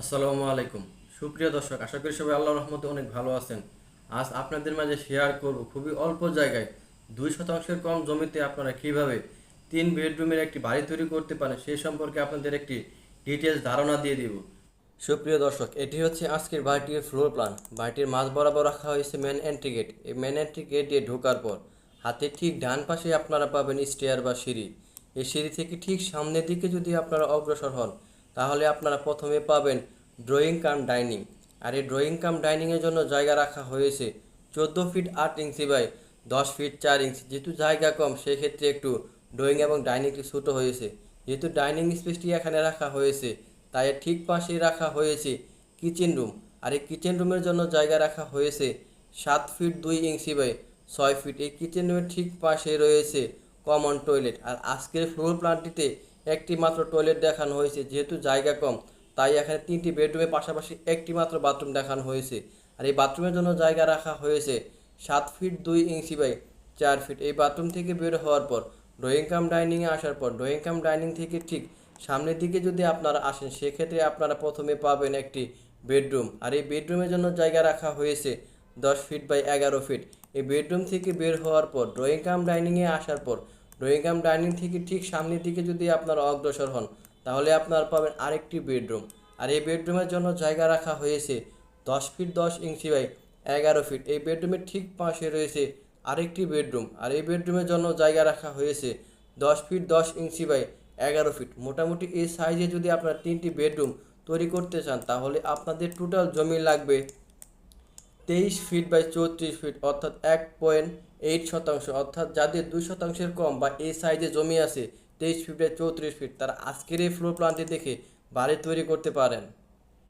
আসসালামু আলাইকুম। সুপ্রিয় দর্শক, আশা করি সবাই আল্লাহর রহমতে অনেক ভালো আছেন। আজ আপনাদের মাঝে শেয়ার করব খুবই অল্প জায়গায়। দুই শতাংশের কম জমিতে আপনারা কীভাবে তিন বেডরুমের একটি বাড়ি তৈরি করতে পারেন সেই সম্পর্কে আপনাদের একটি ডিটেলস ধারণা দিয়ে দিব। সুপ্রিয় দর্শক, এটি হচ্ছে আজকের বাড়িটির ফ্লোর প্ল্যান বাড়িটির মাঝ বরাবর রাখা হয়েছে মেন এন্ট্রি গেট এই মেন এন্ট্রি গেট দিয়ে ঢোকার পর হাতে ঠিক ডান পাশে আপনারা পাবেন স্টেয়ার বা সিঁড়ি। এই সিঁড়ি থেকে ঠিক সামনের দিকে যদি আপনারা অগ্রসর হন তাহলে আপনারা প্রথমে পাবেন ড্রয়িং কাম ডাইনিং আর এই ড্রয়িং কাম ডাইনিংয়ের জন্য জায়গা রাখা হয়েছে চোদ্দ ফিট আট ইঞ্চি বাই দশ ফিট চার ইঞ্চি। যেহেতু জায়গা কম, সেক্ষেত্রে একটু ড্রয়িং এবং ডাইনিংটি ছোটো হয়েছে। যেহেতু ডাইনিং স্পেসটি এখানে রাখা হয়েছে, তাই ঠিক পাশেই রাখা হয়েছে কিচেন রুম আর এই কিচেন রুমের জন্য জায়গা রাখা হয়েছে সাত ফিট দুই ইঞ্চি বাই ছয় ফিট এই কিচেন রুমের ঠিক পাশে রয়েছে কমন টয়লেট আর আজকের ফ্লোর প্ল্যানটিতে একটি মাত্র টয়লেট দেখানো হয়েছে, যেহেতু জায়গা কম, তাই এখানে তিনটি বেডরুমের পাশাপাশি একটি মাত্র বাথরুম দেখানো হয়েছে। আর এই বাথরুমের জন্য জায়গা রাখা হয়েছে সাত ফিট দুই ইঞ্চি বাই চার ফিট এই বাথরুম থেকে বের হওয়ার পর ড্রয়িং কাম ডাইনিংয়ে আসার পর ড্রয়িং কাম ডাইনিং থেকে ঠিক সামনের দিকে যদি আপনারা আসেন, সেক্ষেত্রে আপনারা প্রথমে পাবেন একটি বেডরুম আর এই বেডরুমের জন্য জায়গা রাখা হয়েছে দশ ফিট বাই এগারো ফিট এই বেডরুম থেকে বের হওয়ার পর ড্রয়িং কাম ডাইনিংয়ে আসার পর ড্রয়িং কাম ডাইনিং থেকে ঠিক সামনের দিকে যদি আপনারা অগ্রসর হন, তাহলে আপনারা পাবেন আরেকটি বেডরুম। আর এই বেডরুমের জন্য জায়গা রাখা হয়েছে দশ ফিট দশ ইঞ্চি বাই এগারো ফিট। এই বেডরুমের ঠিক পাশে রয়েছে আরেকটি বেডরুম। আর এই বেডরুমের জন্য জায়গা রাখা হয়েছে দশ ফিট দশ ইঞ্চি বাই এগারো ফিট। মোটামুটি এই সাইজে যদি আপনার তিনটি বেডরুম তৈরি করতে চান, তাহলে আপনাদের টোটাল জমি লাগবে তেইশ ফিট বাই চৌত্রিশ ফিট, অর্থাৎ এক পয়েন্ট এইট শতাংশ, অর্থাৎ যাদের দুই শতাংশের কম বা এই সাইজে জমি আছে, তেইশ ফিট চৌত্রিশ ফিট, তারা আজকের এই ফ্লোর প্ল্যানটি দেখে বাড়ি তৈরি করতে পারেন।